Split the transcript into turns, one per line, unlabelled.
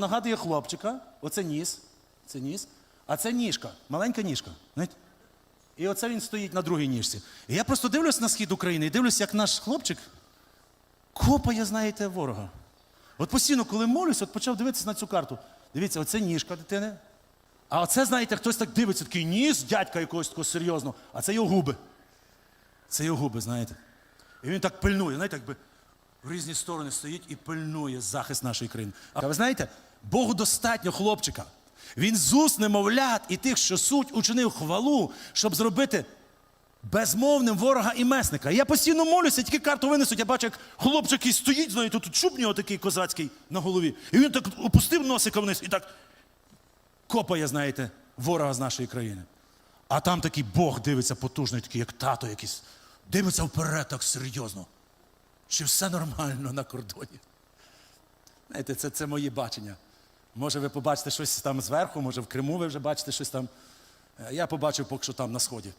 нагадує хлопчика, оце ніс, це ніс, а це ніжка, маленька ніжка. Знаєте? І оце він стоїть на другій ніжці. І я просто дивлюсь на схід України і дивлюсь, як наш хлопчик копає, знаєте, ворога. От постійно, коли молюсь, от почав дивитися на цю карту. Дивіться, оце ніжка дитини. А оце, знаєте, хтось так дивиться, такий ніс дядька якогось такого серйозного, а це його губи. Це його губи, знаєте. І він так пильнує, знаєте, якби в різні сторони стоїть і пильнує захист нашої країни. А ви знаєте, Богу достатньо хлопчика. Він з уст немовлят і тих, що суть, учинив хвалу, щоб зробити безмовним ворога і месника. Я постійно молюся, тільки карту винесуть, я бачу, як хлопчик який стоїть, знаєте, тут чуб нього такий козацький на голові. І він так опустив носика вниз і так копає, знаєте, ворога з нашої країни. А там такий Бог дивиться потужний, такий, як тато якийсь. Дивиться вперед так серйозно. Чи все нормально на кордоні? Знаєте, це, це моє бачення. Може, ви побачите щось там зверху, може в Криму ви вже бачите щось там. Е, Я побачив поки що там на сході.